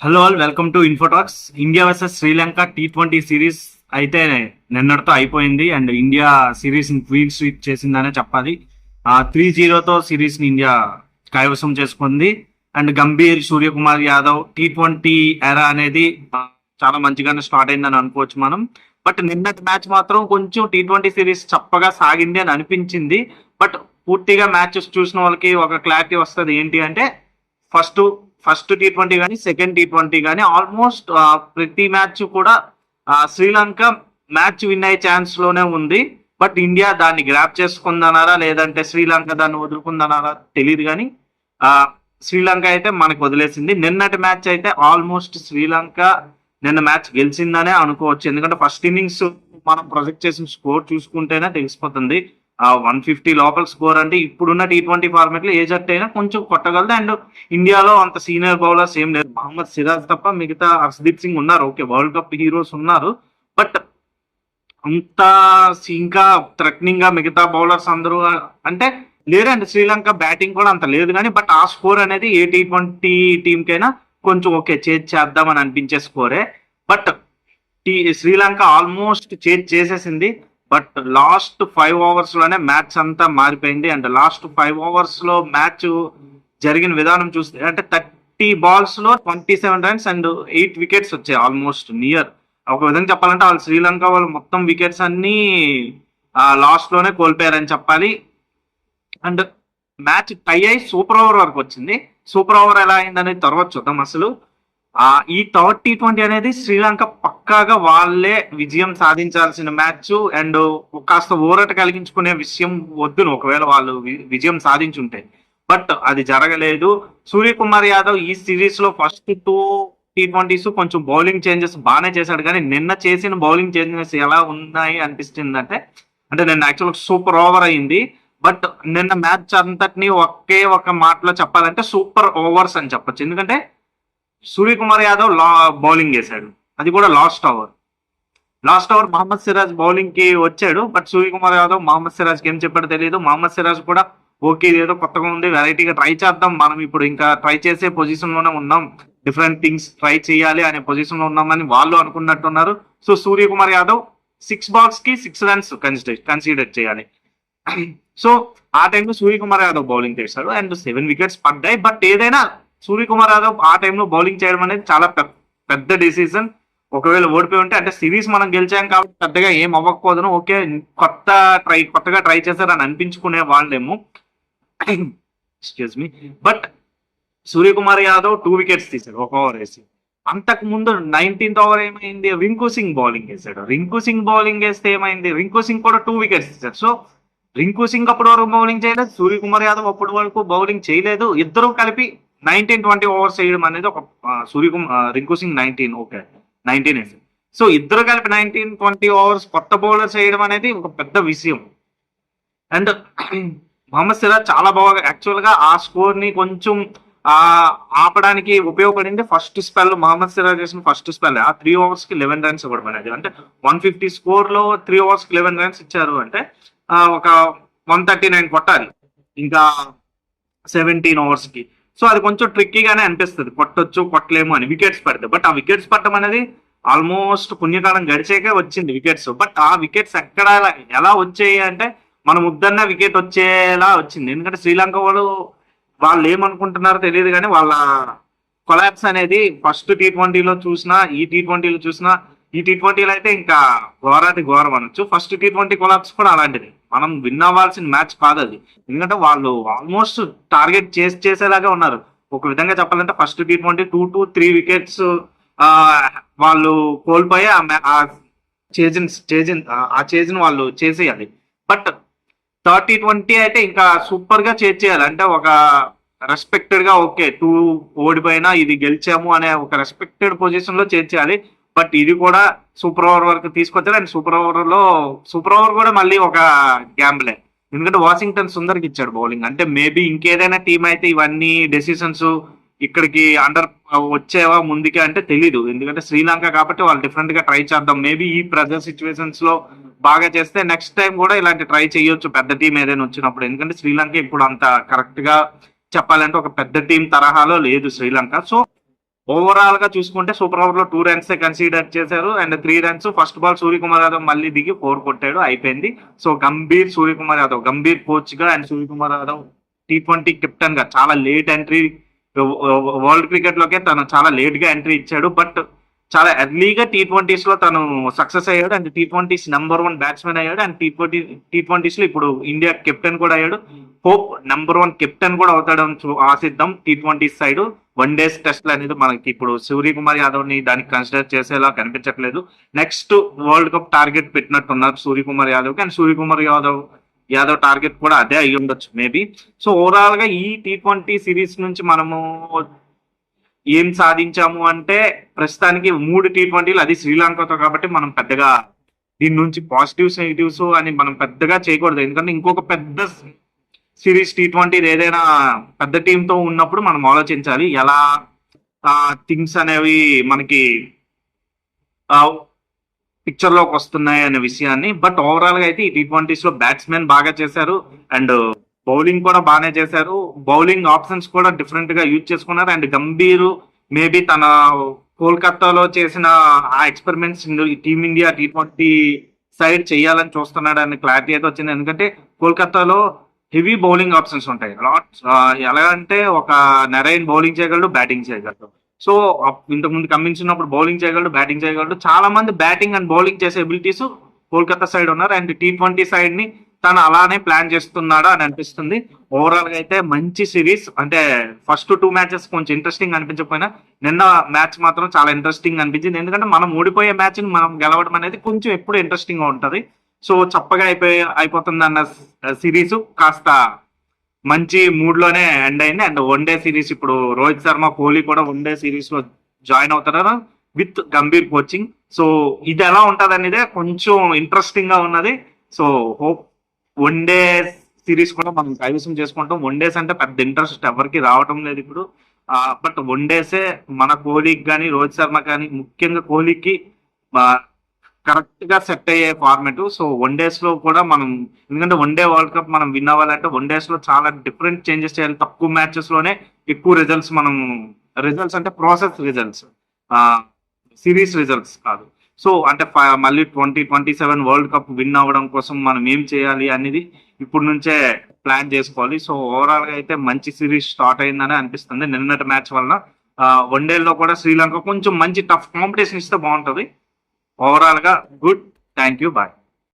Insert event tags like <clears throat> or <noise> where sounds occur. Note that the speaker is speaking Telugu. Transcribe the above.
Hello all welcome to Infotalks India versus Sri Lanka T twenty series అయితే నిన్నటితో అయిపోయింది అండ్ ఇండియా సిరీస్ని క్వీన్ స్వీప్ చేసిందనే చెప్పాలి. ఆ త్రీ జీరోతో సిరీస్ని ఇండియా కైవసం చేసుకుంది. And Gambhir Suryakumar Yadav T twenty era అనేది చాలా మంచిగానే స్టార్ట్ అయిందని అనుకోవచ్చు మనం. బట్ నిన్నటి మ్యాచ్ మాత్రం కొంచెం టీ ట్వంటీ సిరీస్ చప్పగా సాగింది అని అనిపించింది. బట్ పూర్తిగా మ్యాచెస్ చూసిన వాళ్ళకి ఒక క్లారిటీ వస్తుంది ఏంటి అంటే ఫస్ట్ ఫస్ట్ టీ ట్వంటీ కానీ సెకండ్ టీ ట్వంటీ కానీ ఆల్మోస్ట్ ప్రతి మ్యాచ్ కూడా శ్రీలంక మ్యాచ్ విన్ అయ్యే ఛాన్స్లోనే ఉంది. బట్ ఇండియా దాన్ని గ్రాప్ చేసుకుందన్నారా లేదంటే శ్రీలంక దాన్ని వదులుకుందన్నారా తెలియదు కానీ శ్రీలంక అయితే మనకు వదిలేసింది. నిన్నటి మ్యాచ్ అయితే ఆల్మోస్ట్ శ్రీలంక నిన్న మ్యాచ్ గెలిచిందనే అనుకోవచ్చు. ఎందుకంటే ఫస్ట్ ఇన్నింగ్స్ మనం ప్రొజెక్ట్ చేసిన స్కోర్ చూసుకుంటేనే తెలిసిపోతుంది. వన్ ఫిఫ్టీ లోపల స్కోర్ అంటే ఇప్పుడున్న టీ ట్వంటీ ఫార్మేట్లో ఏ జట్టు అయినా కొంచెం కొట్టగలదు. అండ్ ఇండియాలో అంత సీనియర్ బౌలర్స్ ఏం లేదు. మహమ్మద్ సిరాజ్ తప్ప మిగతా హర్షదీప్ సింగ్ ఉన్నారు. ఓకే వరల్డ్ కప్ హీరోస్ ఉన్నారు. బట్ అంత ఇంకా థ్రెటనింగ్గా మిగతా బౌలర్స్ అందరూ అంటే లేదండి శ్రీలంక బ్యాటింగ్ కూడా అంత లేదు కానీ బట్ ఆ స్కోర్ అనేది ఏ టీ ట్వంటీ టీమ్ కైనా కొంచెం ఓకే చేజ్ చేద్దామని అనిపించే స్కోరే but T Sri Lanka almost chase చేసేసింది. బట్ లాస్ట్ ఫైవ్ ఓవర్స్లోనే మ్యాచ్ అంతా మారిపోయింది. అండ్ లాస్ట్ ఫైవ్ ఓవర్స్లో మ్యాచ్ జరిగిన విధానం చూస్తే అంటే thirty బాల్స్లో twenty seven runs and eight wickets వచ్చాయి ఆల్మోస్ట్ నియర్ ఒక విధంగా చెప్పాలంటే వాళ్ళు శ్రీలంక వాళ్ళు మొత్తం వికెట్స్ అన్ని లాస్ట్లోనే కోల్పోయారని చెప్పాలి. అండ్ మ్యాచ్ టై అయి సూపర్ ఓవర్ వరకు వచ్చింది. సూపర్ ఓవర్ ఎలా అయిందనేది తర్వాత చూద్దాం అసలు. ఈ థర్డ్ టీ ట్వంటీ అనేది శ్రీలంక పక్కాగా వాళ్ళే విజయం సాధించాల్సిన మ్యాచ్ అండ్ కాస్త ఊరట కలిగించుకునే విషయం వద్దును ఒకవేళ వాళ్ళు విజయం సాధించుంటే. బట్ అది జరగలేదు. సూర్యకుమార్ యాదవ్ ఈ సిరీస్లో ఫస్ట్ టూ టీ ట్వంటీస్ కొంచెం బౌలింగ్ చేంజెస్ బాగానే చేశాడు. కానీ నిన్న చేసిన బౌలింగ్ చేంజెస్ ఎలా ఉన్నాయి అనిపిస్తుంది అంటే అంటే నిన్న యాక్చువల్ సూపర్ ఓవర్ అయింది. బట్ నిన్న మ్యాచ్ అంతటిని ఒకే ఒక మాటలో చెప్పాలంటే సూపర్ ఓవర్స్ అని చెప్పొచ్చు. ఎందుకంటే సూర్యకుమార్ యాదవ్ లా బౌలింగ్ చేశాడు. అది కూడా last over last over Mohammed Siraj బౌలింగ్కి వచ్చాడు బట్ సూర్యకుమార్ యాదవ్ మహమ్మద్ సిరాజ్కి ఏం చెప్పాడో తెలియదు. మహమ్మద్ సిరాజ్ కూడా ఓకే ఇదేదో కొత్తగా ఉంది వెరైటీగా ట్రై చేద్దాం. మనం ఇప్పుడు ఇంకా ట్రై చేసే పొజిషన్లోనే ఉన్నాం. డిఫరెంట్ థింగ్స్ ట్రై చేయాలి అనే పొజిషన్లో ఉన్నామని వాళ్ళు అనుకున్నట్టున్నారు. సో సూర్యకుమార్ యాదవ్ సిక్స్ బాల్స్కి సిక్స్ రన్స్ కన్సిడర్ కన్సిడర్ చేయాలి. <clears throat> సో ఆ టైంలో సూర్యకుమార్ యాదవ్ బౌలింగ్ చేశాడు. అండ్ సెవెన్ వికెట్స్ పడ్డాయి బట్ ఏదైనా సూర్యకుమార్ యాదవ్ ఆ టైంలో బౌలింగ్ చేయడం అనేది చాలా పెద్ద డిసిజన్ ఒకవేళ ఓడిపోయి ఉంటే అంటే సిరీస్ మనం గెలిచాం కాబట్టి పెద్దగా ఏం అవ్వకపోదును. ఓకే కొత్త ట్రై కొత్తగా ట్రై చేశారని అనిపించుకునే వాళ్ళేమో. Excuse me but Suryakumar Yadav two wickets తీశాడు ఒక ఓవర్ వేసి. అంతకు ముందు నైన్టీన్త్ ఓవర్ ఏమైంది? రింకు సింగ్ బౌలింగ్ వేసాడు రింకు సింగ్ బౌలింగ్ వేస్తే ఏమైంది? రింకు సింగ్ కూడా టూ వికెట్స్ తీశాడు. సో రింకు సింగ్ అప్పటి వరకు బౌలింగ్ చేయలేదు సూర్యకుమార్ యాదవ్ అప్పటి వరకు బౌలింగ్ చేయలేదు. ఇద్దరు కలిపి నైన్టీన్ ట్వంటీ ఓవర్స్ వేయడం అనేది ఒక Suryakumar Rinku Singh nineteen okay nineteen వేసి సో ఇద్దరు కలిపి నైన్టీన్ ట్వంటీ ఓవర్స్ కొత్త బౌలర్స్ వేయడం అనేది ఒక పెద్ద విషయం. అండ్ <clears throat> మహమ్మద్ సిరాజ్ చాలా బాగా యాక్చువల్గా ఆ స్కోర్ని కొంచెం ఆపడానికి ఉపయోగపడింది ఫస్ట్ స్పెల్ మహమ్మద్ సిరాజ్ చేసిన ఫస్ట్ స్పెల్. ఆ త్రీ ఓవర్స్కి లెవెన్ రన్స్ ఇవ్వడం అనేది. అంటే వన్ ఫిఫ్టీ స్కోర్లో త్రీ ఓవర్స్కి లెవెన్ రన్స్ ఇచ్చారు అంటే ఒక వన్ థర్టీ నైన్ కొట్టాలి. ఇంకా సెవెంటీన్ ఓవర్స్కి సో అది కొంచెం ట్రిక్కీగానే అనిపిస్తుంది. కొట్టొచ్చు కొట్టలేము అని వికెట్స్ పడితే. బట్ ఆ వికెట్స్ పట్టడం అనేది ఆల్మోస్ట్ పుణ్యకాలం గడిచాకే వచ్చింది వికెట్స్. బట్ ఆ వికెట్స్ ఎక్కడ ఎలా వచ్చాయి అంటే మన ముద్దన్న వికెట్ వచ్చేలా వచ్చింది. ఎందుకంటే శ్రీలంక వాళ్ళు వాళ్ళు ఏమనుకుంటున్నారో తెలియదు కానీ వాళ్ళ కొలాబ్స్ అనేది ఫస్ట్ టీ ట్వంటీలో చూసినా ఈ టీ ట్వంటీలో చూసినా ఈ టీ ట్వంటీలో అయితే ఇంకా ఘోరాది ఘోరం అనొచ్చు. ఫస్ట్ టీ ట్వంటీ కొలాబ్స్ కూడా అలాంటిది. మనం విన్ అవ్వాల్సిన మ్యాచ్ కాదు అది ఎందుకంటే వాళ్ళు ఆల్మోస్ట్ టార్గెట్ చేసి చేసేలాగా ఉన్నారు. ఒక విధంగా చెప్పాలంటే first T twenty two to three wickets వాళ్ళు కోల్పోయి ఆ మ్యా- చేజిన్ చేజిన్ ఆ చేజిన్ వాళ్ళు చేసేయాలి. బట్ థర్టీ ట్వంటీ అయితే ఇంకా సూపర్గా చేయాలి. అంటే ఒక రెస్పెక్టెడ్గా ఓకే టూ ఓడిపోయినా ఇది గెలిచాము అనే ఒక రెస్పెక్టెడ్ పొజిషన్లో చేర్చేయాలి బట్ ఇది కూడా సూపర్ ఓవర్ వరకు తీసుకొచ్చారు. అండ్ సూపర్ ఓవర్లో సూపర్ ఓవర్ కూడా మళ్ళీ ఒక గ్యాంబ్లే ఎందుకంటే వాషింగ్టన్ సుందర్కి ఇచ్చాడు బౌలింగ్. అంటే మేబీ ఇంకేదైనా టీం అయితే ఇవన్నీ డెసిషన్స్ ఇక్కడికి అండర్ వచ్చేవా ముందుకే అంటే తెలీదు. ఎందుకంటే శ్రీలంక కాబట్టి వాళ్ళు డిఫరెంట్గా ట్రై చేద్దాం. మేబీ ఈ ప్రెజర్ సిచ్యువేషన్స్లో బాగా చేస్తే నెక్స్ట్ టైం కూడా ఇలాంటి ట్రై చేయొచ్చు. పెద్ద టీం ఏదైనా వచ్చినప్పుడు. ఎందుకంటే శ్రీలంక ఇప్పుడు అంత కరెక్ట్గా చెప్పాలంటే ఒక పెద్ద టీం తరహాలో లేదు శ్రీలంక. సో ఓవరాల్గా చూసుకుంటే సూపర్ ఓవర్లో టూ రన్స్ కన్సిడర్ చేశారు. And three runs first ball Suryakumar Yadav మళ్ళీ దిగి ఫోర్ కొట్టాడు. అయిపోయింది. సో గంభీర్ సూర్యకుమార్ యాదవ్ గంభీర్ కోచ్గా and Suryakumar Yadav T twenty కెప్టెన్గా. చాలా లేట్ ఎంట్రీ వరల్డ్ క్రికెట్ లోకే తను చాలా లేట్గా ఎంట్రీ ఇచ్చాడు. బట్ చాలా ఎర్లీగా టీ ట్వంటీస్లో తను సక్సెస్ అయ్యాడు. And T twenties number one batsmen అయ్యాడు. అండ్ టీ ట్వంటీ టీ ట్వంటీస్లో ఇప్పుడు ఇండియా కెప్టెన్ కూడా అయ్యాడు. హోప్ నెంబర్ వన్ కెప్టెన్ కూడా అవుతాడని అని ఆశిద్దాం T twenties side one days test అనేది మనకి ఇప్పుడు సూర్యకుమార్ యాదవ్ని దానికి కన్సిడర్ చేసేలా కనిపించట్లేదు. నెక్స్ట్ వరల్డ్ కప్ టార్గెట్ పెట్టినట్టున్నారు సూర్యకుమార్ యాదవ్కి అండ్ సూర్యకుమార్ యాదవ్ యాదవ్ టార్గెట్ కూడా అదే అయ్యి ఉండొచ్చు మేబీ సో ఓవరాల్గా ఈ టీ ట్వంటీ సిరీస్ నుంచి మనము ఏం సాధించాము అంటే ప్రస్తుతానికి మూడు టీ ట్వంటీలు అది శ్రీలంకతో కాబట్టి మనం పెద్దగా దీని నుంచి పాజిటివ్స్ నెగిటివ్స్ అని మనం పెద్దగా చేయకూడదు. ఎందుకంటే ఇంకొక పెద్ద సిరీస్ టీ ట్వంటీ ఏదైనా పెద్ద టీంతో ఉన్నప్పుడు మనం ఆలోచించాలి ఎలా థింగ్స్ అనేవి మనకి పిక్చర్లోకి వస్తున్నాయి అనే విషయాన్ని. బట్ ఓవరాల్గా అయితే ఈ టీ ట్వంటీస్లో బ్యాట్స్మెన్ బాగా చేశారు అండ్ బౌలింగ్ కూడా బాగానే చేశారు. బౌలింగ్ ఆప్షన్స్ కూడా డిఫరెంట్గా యూజ్ చేసుకున్నారు. అండ్ గంభీరు మేబీ తన కోల్కతాలో చేసిన ఆ experiments Team India T twenty side చేయాలని చూస్తున్నాడు అనే క్లారిటీ అయితే వచ్చింది. ఎందుకంటే కోల్కతాలో హెవీ బౌలింగ్ ఆప్షన్స్ ఉంటాయి. లాట్స్ ఎలా అంటే ఒక నెరైన్ బౌలింగ్ చేయగలడు బ్యాటింగ్ చేయగలడు. సో ఇంతకు ముందు కమిన్స్ ఉన్నప్పుడు బౌలింగ్ చేయగలడు బ్యాటింగ్ చేయగలడు. చాలా మంది బ్యాటింగ్ అండ్ బౌలింగ్ చేసే ఎబిలిటీస్ కోల్కతా సైడ్ ఉన్నారు. అండ్ టీ ట్వంటీ సైడ్ని తను అలానే ప్లాన్ చేస్తున్నాడా అని అనిపిస్తుంది. ఓవరాల్గా అయితే మంచి సిరీస్. అంటే ఫస్ట్ టూ మ్యాచెస్ కొంచెం ఇంట్రెస్టింగ్ అనిపించకపోయినా నిన్న మ్యాచ్ మాత్రం చాలా ఇంట్రెస్టింగ్ అనిపించింది. ఎందుకంటే మనం ఓడిపోయే మ్యాచ్ మనం గెలవడం అనేది కొంచెం ఎప్పుడు ఇంట్రెస్టింగ్గా ఉంటది. సో చప్పగా అయిపోయి అయిపోతుంది అన్న సిరీస్ కాస్త మంచి మూడ్లోనే ఎండ్ అయింది. అండ్ వన్ డే సిరీస్ ఇప్పుడు రోహిత్ శర్మ కోహ్లీ కూడా వన్ డే సిరీస్లో జాయిన్ అవుతున్నారు విత్ గంభీర్ కోచింగ్. సో ఇది ఎలా ఉంటది అనేదే కొంచెం ఇంట్రెస్టింగ్గా ఉన్నది. So hope one day series కూడా మనం కైవసం చేసుకుంటాం. వన్ డేస్ అంటే పెద్ద ఇంట్రెస్ట్ ఎవరికి రావటం లేదు ఇప్పుడు. బట్ వన్ డేసే మన కోహ్లీకి కానీ రోహిత్ శర్మ కానీ ముఖ్యంగా కోహ్లీకి కరెక్ట్గా సెట్ అయ్యే ఫార్మెట్ సో వన్ డేస్లో కూడా మనం ఎందుకంటే వన్ డే వరల్డ్ కప్ మనం విన్ అవ్వాలంటే వన్ డేస్లో చాలా డిఫరెంట్ చేంజెస్ చేయాలి. తక్కువ మ్యాచెస్లోనే ఎక్కువ రిజల్ట్స్ మనం రిజల్ట్స్ అంటే ప్రాసెస్ రిజల్ట్స్ సిరీస్ రిజల్ట్స్ కాదు. సో అంటే మళ్ళీ twenty twenty seven world cup win అవ్వడం కోసం మనం ఏం చేయాలి అనేది ఇప్పుడు నుంచే ప్లాన్ చేసుకోవాలి. సో ఓవరాల్గా అయితే మంచి సిరీస్ స్టార్ట్ అయిందని అనిపిస్తుంది. నిన్నటి మ్యాచ్ వల్ల వన్లో కూడా శ్రీలంక కొంచెం మంచి టఫ్ కాంపిటీషన్ ఇస్తే బాగుంటుంది. ఓవరాల్గా గుడ్. Thank you bye.